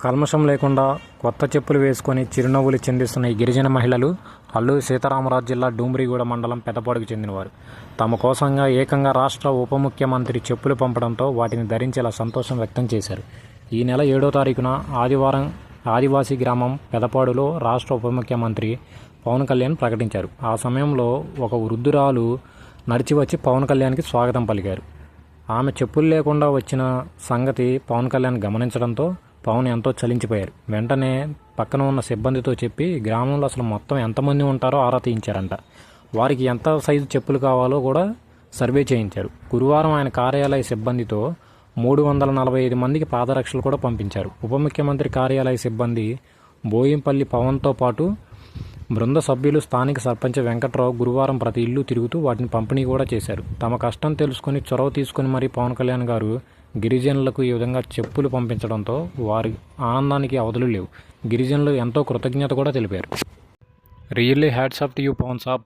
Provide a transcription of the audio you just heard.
కల్మషం లేకుండా కొత్త చెప్పులు వేసుకొని చిరునవ్వులు చెందిస్తున్న ఈ గిరిజన మహిళలు అల్లూరు సీతారామరాజు జిల్లా డూమ్రిగూడ మండలం పెదపాడుకు చెందినవారు. తమ కోసంగా ఏకంగా రాష్ట్ర ఉప ముఖ్యమంత్రి చెప్పులు పంపడంతో వాటిని ధరించేలా సంతోషం వ్యక్తం చేశారు. ఈ నెల ఏడో తారీఖున ఆదివారం ఆదివాసీ గ్రామం పెదపాడులో రాష్ట్ర ఉప ముఖ్యమంత్రి పవన్ కళ్యాణ్ ప్రకటించారు. ఆ సమయంలో ఒక వృద్ధురాలు నడిచి వచ్చి పవన్ కళ్యాణ్కి స్వాగతం పలికారు. ఆమె చెప్పులు లేకుండా వచ్చిన సంగతి పవన్ కళ్యాణ్ గమనించడంతో పవన్ ఎంతో చలించిపోయారు. వెంటనే పక్కన ఉన్న సిబ్బందితో చెప్పి గ్రామంలో అసలు మొత్తం ఎంతమంది ఉంటారో ఆరా తీయించారంట. వారికి ఎంత సైజు చెప్పులు కావాలో కూడా సర్వే చేయించారు. గురువారం ఆయన కార్యాలయ సిబ్బందితో మూడు వందల నలభై ఐదు మందికి పాదరక్షలు కూడా పంపించారు. ఉప ముఖ్యమంత్రి కార్యాలయ సిబ్బంది బోయింపల్లి పవన్తో పాటు బృంద సభ్యులు స్థానిక సర్పంచ్ వెంకట్రావు గురువారం ప్రతి ఇల్లు తిరుగుతూ వాటిని పంపిణీ కూడా చేశారు. తమ కష్టం తెలుసుకుని చొరవ తీసుకుని మరీ పవన్ కళ్యాణ్ గారు గిరిజనులకు ఈ విధంగా చెప్పులు పంపించడంతో వారి ఆనందానికి అవధులు లేవు. గిరిజనులు ఎంతో కృతజ్ఞత కూడా తెలిపారు. Really hats off to you Pawan Saab